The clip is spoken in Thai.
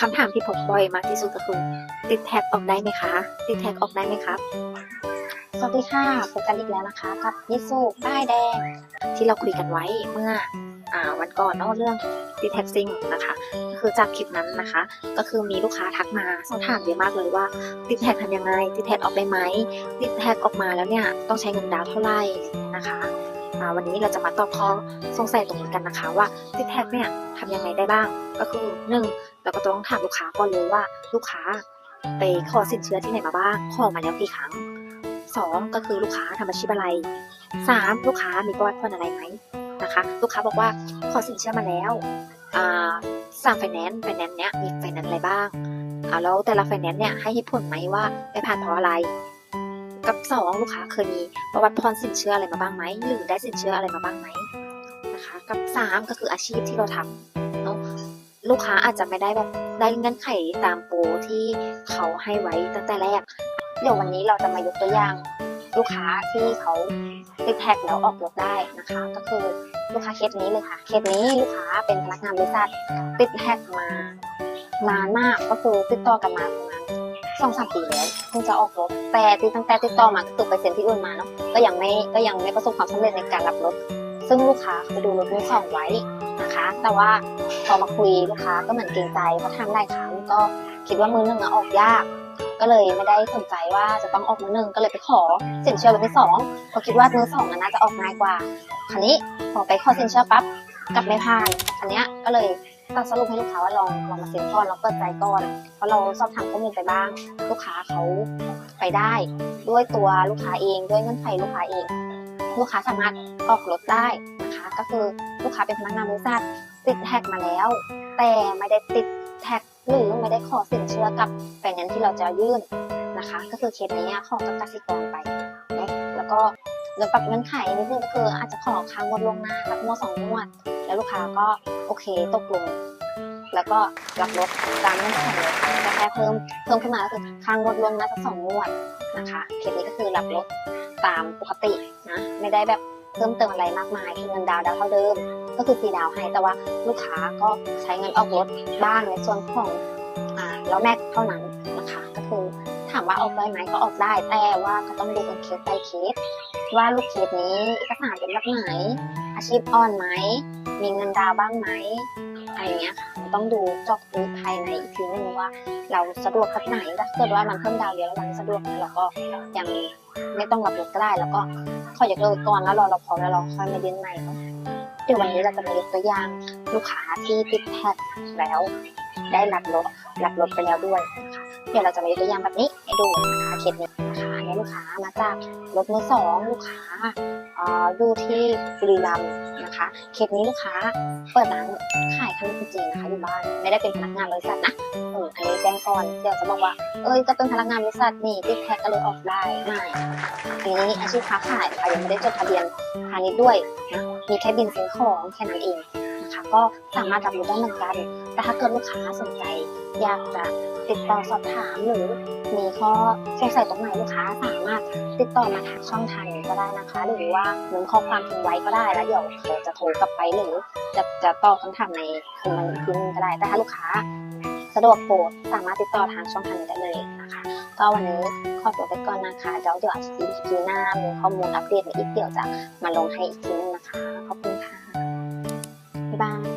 คำถามที่พบบ่อยมากที่สุดก็คือ ติดแท็กออกได้ไหมคะ ติดแท็กออกได้ไหมครับสวัสดีค่ะพบกันอีกแล้วนะคะ กับยิสุป้ายแดง ที่เราคุยกันไว้เมื่ออวันก่อนนาะเรื่องติดแท็กซิงนะคะก็คือจากคลิปนั้นนะคะ ก็คือมีลูกค้าทักมาสอบถามเยอะมากเลยว่าติดแท็กทำยังไงติดแท็กออกได้ไหมติดแท็กออกมาแล้วเนี่ยต้องใช้เงินดาวเท่าไหร่นะคะวันนี้เราจะมาตอบข้อสงสัยตรงนี้กันนะคะว่าติดแท็กเนี่ยทำยังไงได้บ้าง ก็คือหนึ่งเราก็ต้องถามลูกค้าก่อนเลยว่าลูกค้าไปขอสินเชื่อที่ไหนมาบ้างขอมาแล้วกี่ครั้งสองก็คือลูกค้าทำอาชีพอะไรสามลูกค้ามีประวัติผ่อนอะไรไหมนะคะ ลูกค้าบอกว่าขอสินเชื่อมาแล้วอ่าสั่งไฟแนนซ์ไฟแนนซ์เนี้ยมีไฟแนนซ์อะไรบ้างอ่าแล้วแต่ละไฟแนนซ์เนี่ยให้เหตุผลไหมว่าไปผ่านเพราะอะไร กับสองลูกค้าเคยมีประวัติผ่อนสินเชื่ออะไรมาบ้างไหมหรือได้สินเชื่ออะไรมาบ้างไหมนะคะ กับสามก็คืออาชีพที่เราทำเนาะลูกค้าอาจจะไม่ได้แบบได้เงื่อนไขตามโปรที่เขาให้ไว้ตั้งแต่แรก เดี๋ยววันนี้เราจะมายกตัวอย่าง ลูกค้าที่เขาติดแท็กแล้วออกรถได้นะคะ ก็คือลูกค้าเคสนี้เลยค่ะเคสนี้ลูกค้าเป็นพนักงานบริษัทติดแท็กมานานมากก็คือติดต่อกันมาประมาณ สองสามปีแล้วเพิ่งจะออกรถแต่ที่ตั้งแต่ติดต่อมาก็คือไปเซ็นที่อื่นมาเนาะก็ยังไม่ก็ยังไม่ประสบความสำเร็จในการรับรถ ซึ่งลูกค้าไปดูรถมือสองไว้นะคะ แต่ว่าพอมาคุยลูกค้าก็เหมือนเกรงใจเพราะทำหลายครั้งก็คิดว่ามือหนึ่งอะออกยาก ก็เลยไม่ได้สนใจว่าจะต้องออกมือหนึ่งก็เลยไปขอสินเชื่อรถมือสองเพราะคิดว่ามือสองน่าจะออกง่ายกว่า คราวนี้พอไปขอสินเชื่อปั๊บกลับไม่ผ่านอันเนี้ยก็เลย ตัดสรุปให้ลูกค้าว่าลองลองมาเซ็นก่อนลองเปิดใจก่อนเพราะเราสอบถามข้อมูลไปบ้าง ลูกค้าเขาไปได้ ด้วยตัวลูกค้าเองด้วยเงื่อนไขลูกค้าเอง ลูกค้าสามารถออกรถได้นะคะ ก็คือลูกค้าเป็นพนักงานบริษัทติดแท็กมาแล้ว แต่ไม่ได้ติดแท็กหรือไม่ได้ขอสินเชื่อกับไฟแนนซ์ที่เราจะยื่นนะคะ ก็คือเคสนี้ขอกับกสิกรไปแล้วก็เรื่องปรับเงื่อนไขนิดนึงก็คืออาจจะขอค้างงวดลงหน้าสักงวดสองงวด ลูกค้าก็โอเคตกลง แล้วก็รับรถตามเงื่อนไขเลยแค่เพิ่มเพิ่มขึ้นมาก็คือค้างงวดล่วงหน้าสักสองงวดนะคะเคสนี้ก็คือรับรถตามปกตินะไม่ได้แบบเพิ่มเติมอะไรมากมายคือเงินดาวน์ดาวเท่าเดิม ก็คือฟรีดาวน์ให้แต่ว่าลูกค้าก็ใช้เงินออกรถบ้างในส่วนของอ่าแล้วแม็กเท่านั้นนะคะก็คือถามว่าออกได้ไหมก็ออกได้แต่ว่าก็ต้องดูเป็นเคส by เคสว่าลูกเคสนี้เอกสารเป็นแบบไหน อาชีพอ่อนไหม มีเงินดาวน์บ้างไหมอะไรเงี้ยค่ะต้องดูจอกลึกภายในอีกทีนึงว่า เราสะดวกแบบไหนถ้าเกิดว่ามันเพิ่มดาวน์เยอะแล้วเราสะดวกเราก็ยังไม่ต้องรับรถก็ได้ แล้วก็ขอยกเลิกก่อนแล้วรอเราพร้อมแล้วเราค่อยมายื่นใหม่เดี๋ยววันนี้เราจะมายกตัวอย่างลูกค้าที่ติดแท็กแล้ว ได้รับรถรับรถไปแล้วด้วยนะคะเดี๋ยวเราจะมายกตัวอย่างแบบนี้ให้ดูนะคะเคสนี้นะคะ ลูกค้ามาจากรถมือสองลูกค้าอยู่ที่บุรีรัมย์นะคะเคสนี้ลูกค้าเปิดร้านขายขนมจีนนะคะอยู่บ้านไม่ได้เป็นพนักงานบริษัทนะเอออันนี้แจ้งก่อนเดี๋ยวจะบอกว่า เอ้ยจะเป็นพนักงานบริษัทนี่ติดแท็กก็เลยออกได้ไม่อันนี้อาชีพค้าขายค่ะยังไม่ได้จดทะเบียนพาณิชย์ด้วยนะมีแค่บินซื้อของแค่นั้นเอง นะคะ ก็สามารถรับรู้ได้เหมือนกัน แต่ถ้าเกิดลูกค้าสนใจ อยากจะติดต่อสอบถามหรือมีข้อสงสัยตรงไหนลูกค้าสามารถติดต่อมาทางช่องทางนี้ก็ได้นะคะ หรือว่าหนุนข้อความทิ้งไว้ก็ได้แล้วเดี๋ยวเขาจะโทรกลับไปหรือจะจะตอบคำถามในคอมเมนต์อีกทีนึงก็ได้ แต่ถ้าลูกค้าสะดวกโปรดสามารถติดต่อทางช่องทางนี้ได้เลยนะคะก็วันนี้ขอตัวไปก่อนนะคะเดี๋ยวเดี๋ยวอาทิตย์ทีหน้ามีข้อมูลอัปเดตมาอีกเดี๋ยวจะมาลงให้อีกทีนึงนะคะขอบคุณ bằng